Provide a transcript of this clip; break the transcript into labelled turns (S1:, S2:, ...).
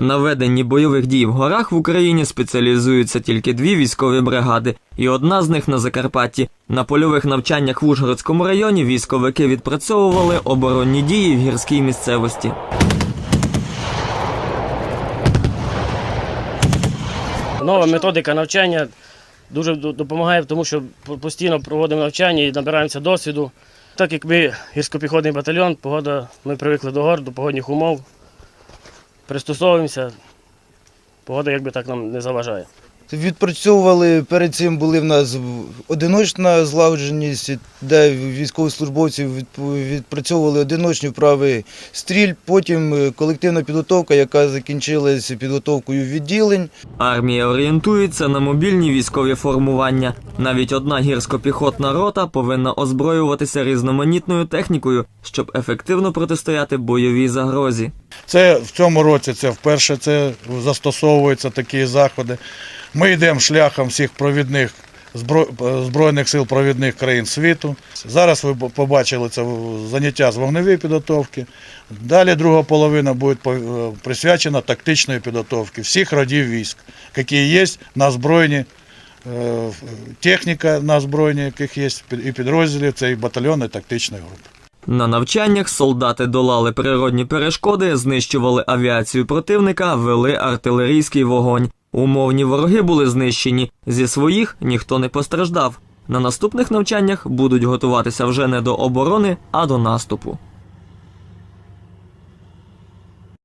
S1: На веденні бойових дій в горах в Україні спеціалізуються тільки дві військові бригади, і одна з них на Закарпатті. На польових навчаннях в Ужгородському районі військовики відпрацьовували оборонні дії в гірській місцевості.
S2: Нова методика навчання дуже допомагає, тому що постійно проводимо навчання і набираємося досвіду. Так як ми гірськопіхотний батальйон, погода, ми привикли до гор, до погодних умов, пристосовуємося, погода якби так нам не заважає.
S3: Відпрацьовували перед цим були в нас одиночна злагодженість, де військовослужбовці відпрацьовували одиночні вправи стріль. Потім е, колективна підготовка, яка закінчилась підготовкою відділень.
S1: Армія орієнтується на мобільні військові формування. Навіть одна гірсько-піхотна рота повинна озброюватися різноманітною технікою, щоб ефективно протистояти бойовій загрозі.
S4: Це в цьому році це вперше це застосовуються такі заходи. Ми йдемо шляхом всіх провідних збройних сил провідних країн світу. Зараз ви побачили це заняття з вогневої підготовки. Далі друга половина буде е, присвячена тактичної підготовки всіх родів військ, які є на озброєнні. е, Техніка на озброєнні, яких є і підрозділів, це і батальйони тактичної групи.
S1: На навчаннях солдати долали природні перешкоди, знищували авіацію противника, вели артилерійський вогонь. Умовні вороги були знищені. Зі своїх ніхто не постраждав. На наступних навчаннях будуть готуватися вже не до оборони, а до наступу.